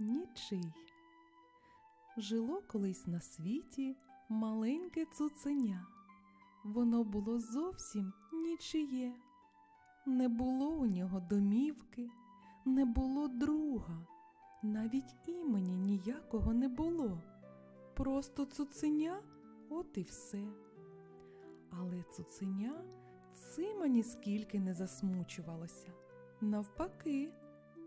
нічий. Жило колись на світі маленьке цуценя. Воно було зовсім нічиє. Не було у нього домівки, не було друга, навіть імені ніякого не було. Просто цуценя, от і все. Але цуценя цим аніскільки не засмучувалося. Навпаки,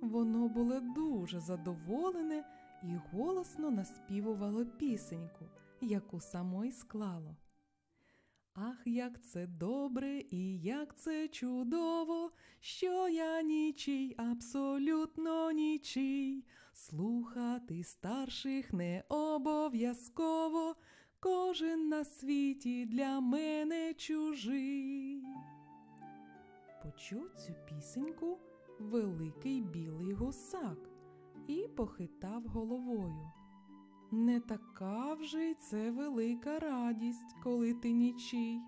воно було дуже задоволене і голосно наспівувало пісеньку, яку само й склало. Ах, як це добре і як це чудово, що я нічий, абсолютно нічий. Слухати старших не обов'язково, кожен на світі для мене чужий. Почув цю пісеньку великий білий гусак і похитав головою. Не така вже й це велика радість, коли ти нічий.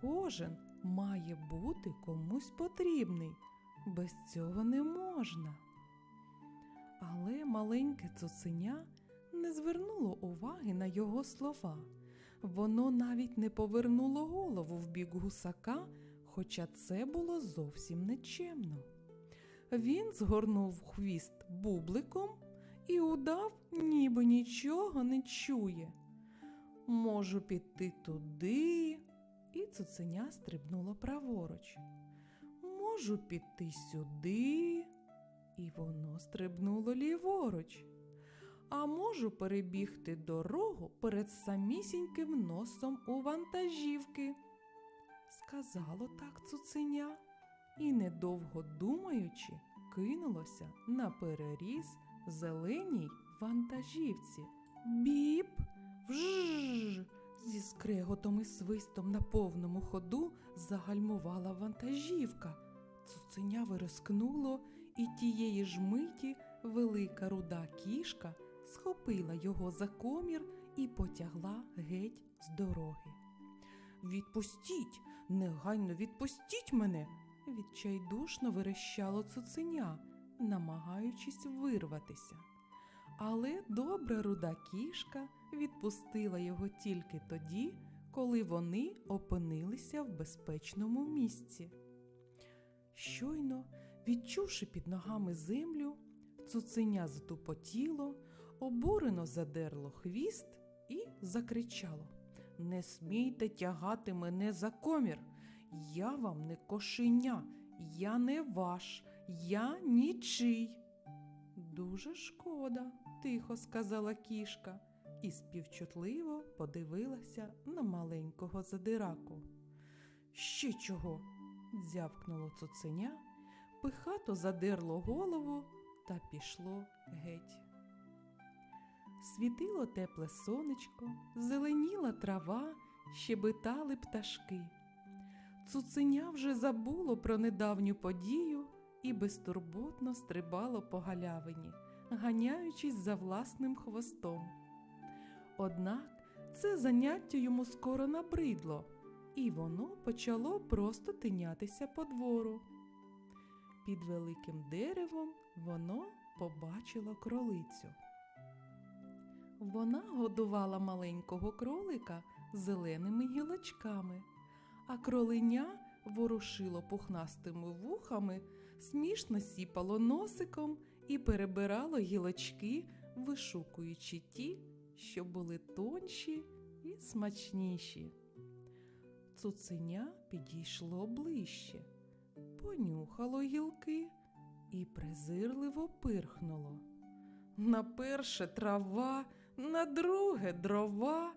Кожен має бути комусь потрібний, без цього не можна. Але маленьке цуценя не звернуло уваги на його слова. Воно навіть не повернуло голову в бік гусака, хоча це було зовсім нечемно. Він згорнув хвіст бубликом і удав, ніби нічого не чує. Можу піти туди, і цуценя стрибнуло праворуч. Можу піти сюди, і воно стрибнуло ліворуч. А можу перебігти дорогу перед самісіньким носом у вантажівки. Сказало так цуценя, і, недовго думаючи, кинулося на переріз зеленій вантажівці. Біп! Вжж! Зі скреготом і свистом на повному ходу загальмувала вантажівка. Цуценя вирискнуло, і тієї ж миті велика руда кішка схопила його за комір і потягла геть з дороги. Відпустіть, негайно відпустіть мене, відчайдушно верещало цуценя, намагаючись вирватися. Але добра руда кішка відпустила його тільки тоді, коли вони опинилися в безпечному місці. Щойно, відчувши під ногами землю, цуценя затупотіло, обурено задерло хвіст і закричало Не смійте тягати мене за комір. Я вам не кошеня, я не ваш, я нічий. Дуже шкода, тихо сказала кішка і співчутливо подивилася на маленького задираку. Ще чого? дзявкнуло цуценя, пихато задерло голову та пішло геть. Світило тепле сонечко, зеленіла трава, щебетали пташки. Цуценя вже забуло про недавню подію і безтурботно стрибало по галявині, ганяючись за власним хвостом. Однак це заняття йому скоро набридло, і воно почало просто тинятися по двору. Під великим деревом воно побачило кролицю. Вона годувала маленького кролика зеленими гілочками, а кроленя ворушило пухнастими вухами, смішно сіпало носиком і перебирало гілочки, вишукуючи ті, що були тонші і смачніші. Цуценя підійшло ближче, понюхало гілки і презирливо пирхнуло. На перше трава, на друге дрова.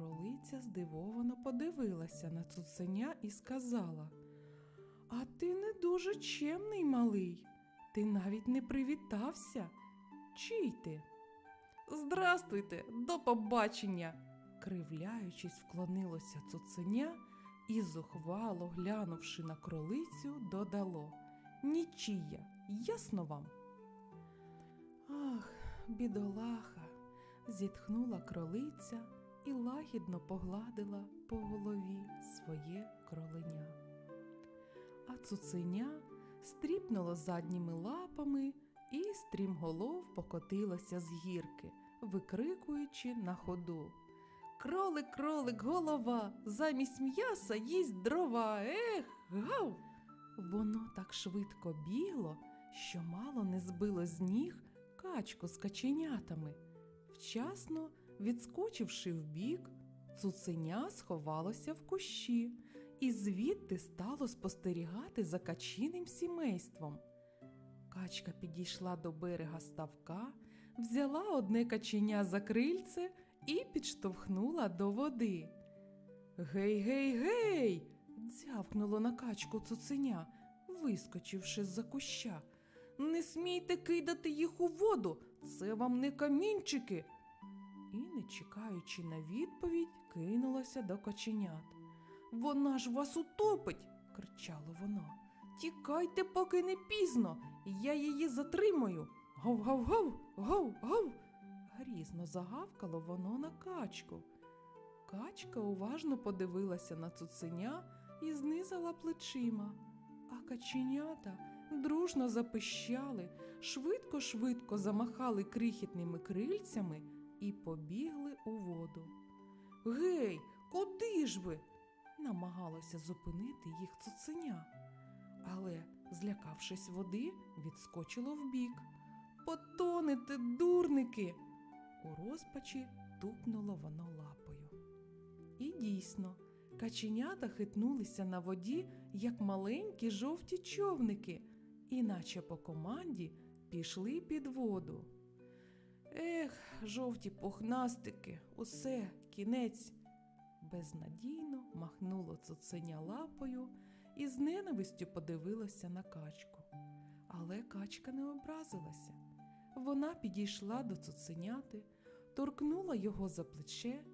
Кролиця здивовано подивилася на цуценя і сказала: А ти не дуже чемний, малий, ти навіть не привітався. Чий ти? Здрастуйте, до побачення. Кривляючись, вклонилося цуценя і, зухвало глянувши на кролицю, додало Нічия, ясно вам? Ах, бідолаха, зітхнула кролиця і лагідно погладила по голові своє кроленя. А цуценя стріпнуло задніми лапами і стрімголов покотилося з гірки, викрикуючи на ходу. Кролик, кролик, голова, замість м'яса їсть дрова. Ех, гав. Воно так швидко бігло, що мало не збило з ніг качку з каченятами. Вчасно, відскочивши вбік, цуценя сховалося в кущі і звідти стало спостерігати за качиним сімейством. Качка підійшла до берега ставка, взяла одне каченя за крильце і підштовхнула до води. Гей, гей, гей. дзявкнуло на качку цуценя, вискочивши з-за куща. Не смійте кидати їх у воду, це вам не камінчики. І, не чекаючи на відповідь, кинулася до каченят. Вона ж вас утопить, кричало воно. Тікайте, поки не пізно, я її затримаю. Гав-гав-гав, гав-гав. Грізно загавкало воно на качку. Качка уважно подивилася на цуценя і знизала плечима, а каченята дружно запищали, швидко-швидко замахали крихітними крильцями і побігли у воду. Гей, куди ж ви? намагалося зупинити їх цуценя, але, злякавшись води, відскочило вбік. Потонете, дурники! У розпачі тупнуло воно лапою. І дійсно, каченята хитнулися на воді, як маленькі жовті човники, і наче по команді пішли під воду. Ех, жовті пухнастики, усе, кінець. Безнадійно махнуло цуценя лапою і з ненавистю подивилося на качку. Але качка не образилася. Вона підійшла до цуценяти, торкнула його за плече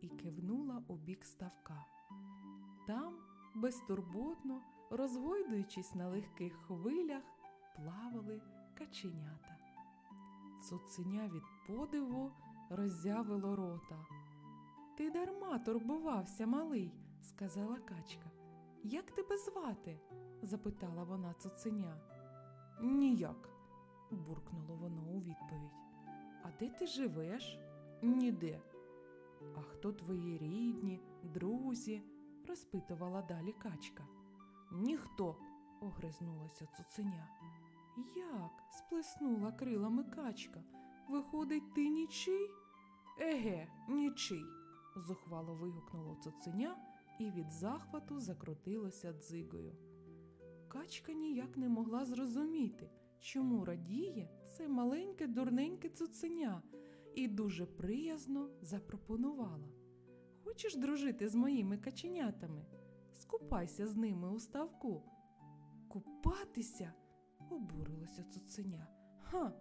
і кивнула у бік ставка. Там, безтурботно, розгойдуючись на легких хвилях, плавали каченята. Цуценя від подиву роззявило рота. Ти дарма турбувався, малий, сказала качка. Як тебе звати? запитала вона цуценя. Ніяк, буркнуло воно у відповідь. А де ти живеш? Ніде. А хто твої рідні, друзі? розпитувала далі качка. Ніхто, огризнулася цуценя. Як? сплеснула крилами качка. Виходить, ти нічий? Еге, нічий, зухвало вигукнуло цуценя і від захвату закрутилося дзигою. Качка ніяк не могла зрозуміти, чому радіє це маленьке дурненьке цуценя, і дуже приязно запропонувала. Хочеш дружити з моїми каченятами? Скупайся з ними у ставку. Купатися? Обурилося цуценя. Ха,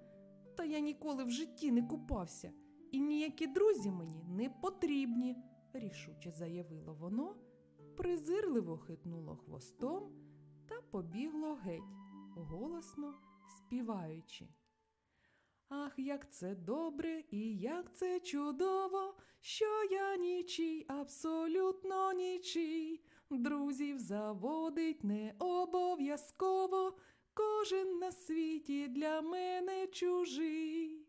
та я ніколи в житті не купався, і ніякі друзі мені не потрібні, рішуче заявило воно, презирливо хитнуло хвостом та побігло геть, голосно співаючи. Ах, як це добре і як це чудово, що я нічий, абсолютно нічий. Друзів заводить не обов'язково, кожен на світі для мене чужий.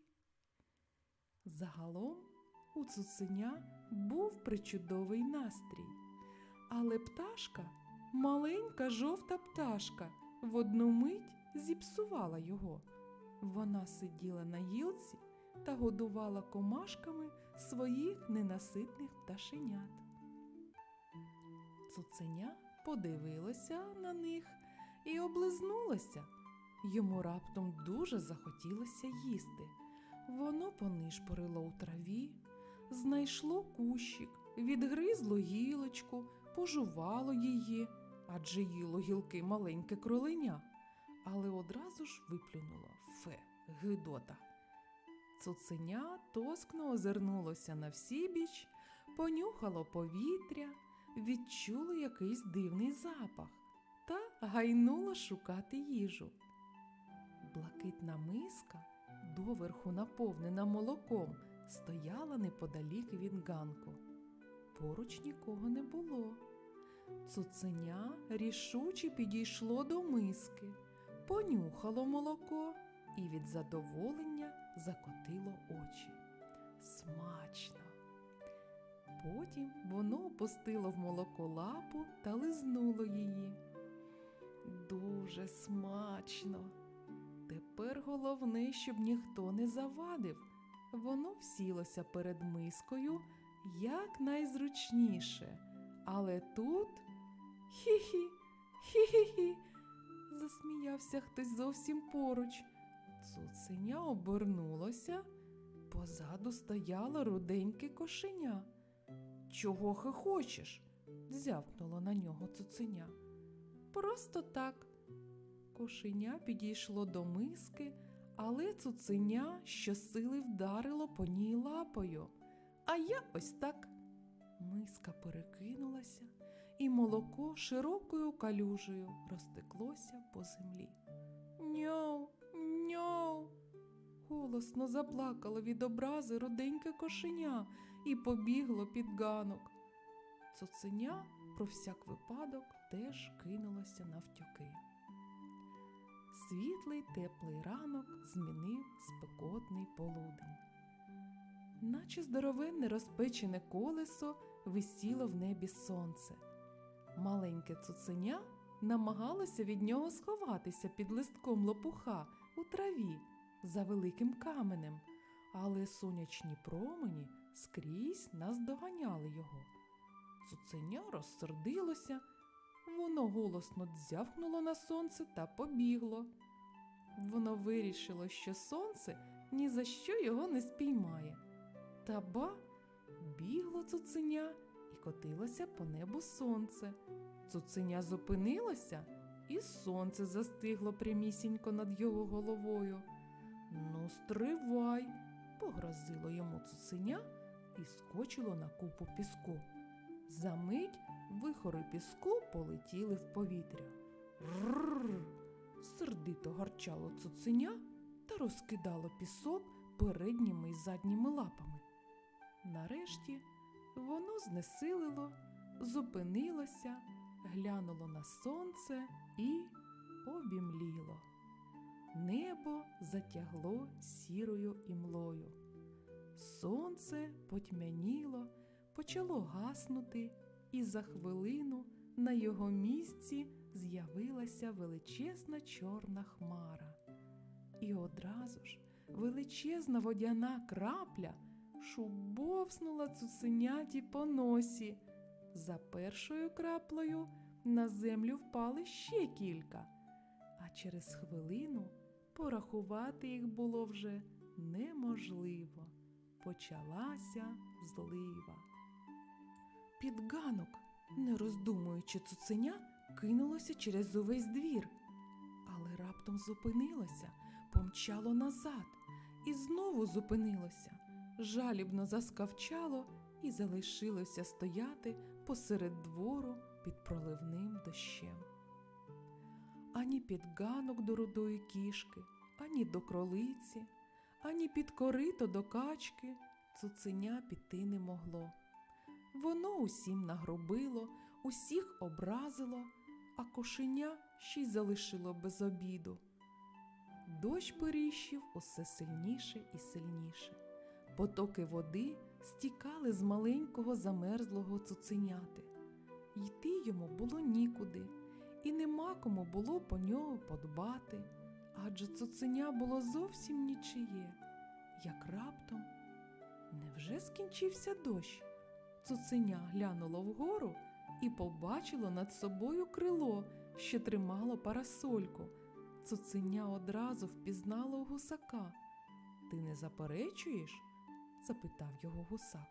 Загалом у цуценя був причудовий настрій, але пташка, маленька жовта пташка, в одну мить зіпсувала його. Вона сиділа на гілці та годувала комашками своїх ненаситних пташенят. Цуценя подивилося на них і облизнулося. Йому раптом дуже захотілося їсти. Воно понишпорило у траві, знайшло кущик, відгризло гілочку, пожувало її, адже їло гілки маленьке кроленя, але одразу ж виплюнуло фе, гидота. Цуценя тоскно озирнулося на всібіч, понюхало повітря, відчуло якийсь дивний запах та гайнуло шукати їжу. Блакитна миска, доверху наповнена молоком, стояла неподалік від ганку. Поруч нікого не було. Цуценя рішуче підійшло до миски, понюхало молоко і від задоволення закотило очі. Смачно. Потім воно опустило в молоко лапу та лизнуло її. Дуже смачно. Тепер головне, щоб ніхто не завадив. Воно всілося перед мискою як найзручніше. Але тут хі-хі, хі-хі-хі, засміявся хтось зовсім поруч. Цуценя обернулося. Позаду стояло руденьке кошеня. Чого хихочеш? дзявкнуло на нього цуценя. Просто так. Кошеня підійшло до миски, але цуценя щосили вдарило по ній лапою. А я ось так. Миска перекинулася, і молоко широкою калюжею розтеклося по землі. Няу, няу. Голосно заплакало від образи руденьке кошеня і побігло під ганок. Цуценя про всяк випадок теж кинулося навтюки. Світлий теплий ранок змінив спекотний полудень. Наче здоровенне розпечене колесо висіло в небі сонце. Маленьке цуценя намагалося від нього сховатися під листком лопуха у траві за великим каменем, але сонячні промені скрізь наздоганяли його. Цуценя розсердилося, воно голосно дзявкнуло на сонце та побігло. Воно вирішило, що сонце ні за що його не спіймає. Та ба, бігло цуценя і котилося по небу сонце. Цуценя зупинилося, і сонце застигло прямісінько над його головою. Ну, стривай, погрозило йому цуценя і скочило на купу піску. Замить вихори піску полетіли в повітря. Рррр! Сердито гарчало цуценя та розкидало пісок передніми й задніми лапами. Нарешті воно знесилило, зупинилося, глянуло на сонце і обімліло. Небо затягло сірою імлою. Сонце потьмяніло, почало гаснути, і за хвилину на його місці з'явилася величезна чорна хмара. І одразу ж величезна водяна крапля шубовснула цуценяті по носі. За першою краплею на землю впали ще кілька, а через хвилину порахувати їх було вже неможливо. Почалася злива. Під ганок, не роздумуючи цуценя, кинулося через увесь двір, але раптом зупинилося, помчало назад і знову зупинилося, жалібно заскавчало і залишилося стояти посеред двору під проливним дощем. Ані під ганок до рудої кішки, ані до кролиці, ані під корито до качки цуценя піти не могло. Воно усім нагробило, усіх образило, а кошеня ще й залишило без обіду. Дощ періщив усе сильніше і сильніше. Потоки води стікали з маленького замерзлого цуценяти. Йти йому було нікуди, і нема кому було по нього подбати, адже цуценя було зовсім нічиє. Як раптом, невже скінчився дощ? Цуценя глянуло вгору і побачило над собою крило, що тримало парасольку. Цуценя одразу впізнало гусака. Ти не заперечуєш? запитав його гусак.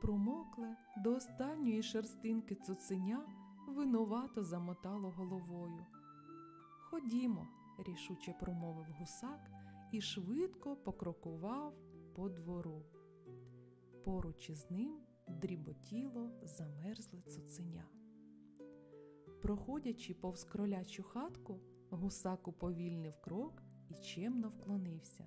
Промокле до останньої шерстинки цуценя винувато замотало головою. Ходімо, рішуче промовив гусак і швидко покрокував по двору. Поруч із ним дріботіло замерзле цуценя. Проходячи повз кролячу хатку, гусак уповільнив крок і чемно вклонився.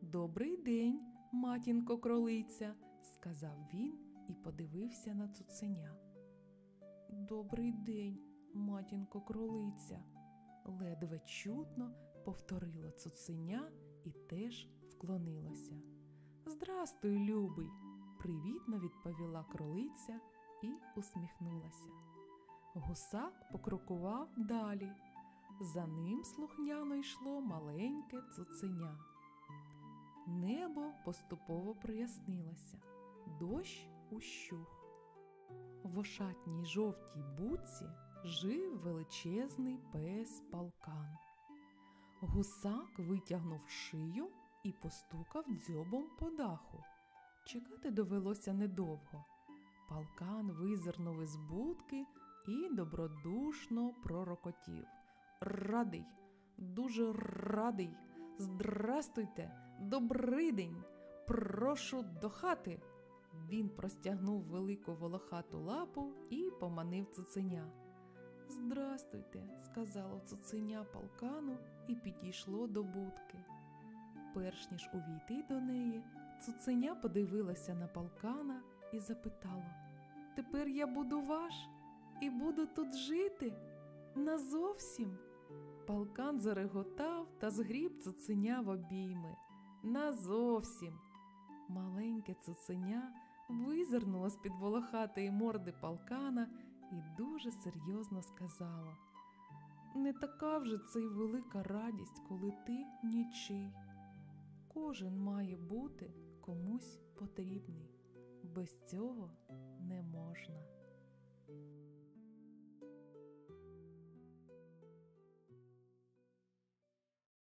Добрий день, матінко кролиця, сказав він і подивився на цуценя. Добрий день, матінко кролиця, ледве чутно повторило цуценя і теж вклонилося. Здрастуй, любий, привітно відповіла кролиця і усміхнулася. Гусак покрокував далі. За ним слухняно йшло маленьке цуценя. Небо поступово прояснилося, дощ ущух. В ошатній жовтій буці жив величезний пес палкан. Гусак витягнув шию і постукав дзьобом по даху. Чекати довелося недовго. Палкан визирнув із будки і добродушно пророкотів. Радий, дуже радий. Здрастуйте, добрий день. Прошу до хати. Він простягнув велику волохату лапу і поманив цуценя. Здрастуйте, сказало цуценя палкану і підійшло до будки. Перш ніж увійти до неї, цуценя подивилася на палкана і запитало Тепер я буду ваш і буду тут жити назовсім. Палкан зареготав та згріб цуценя в обійми. Назовсім. Маленьке цуценя визирнуло з-під волохатої морди палкана і дуже серйозно сказала: Не така вже це й велика радість, коли ти нічий. Кожен має бути комусь потрібний. Без цього не можна.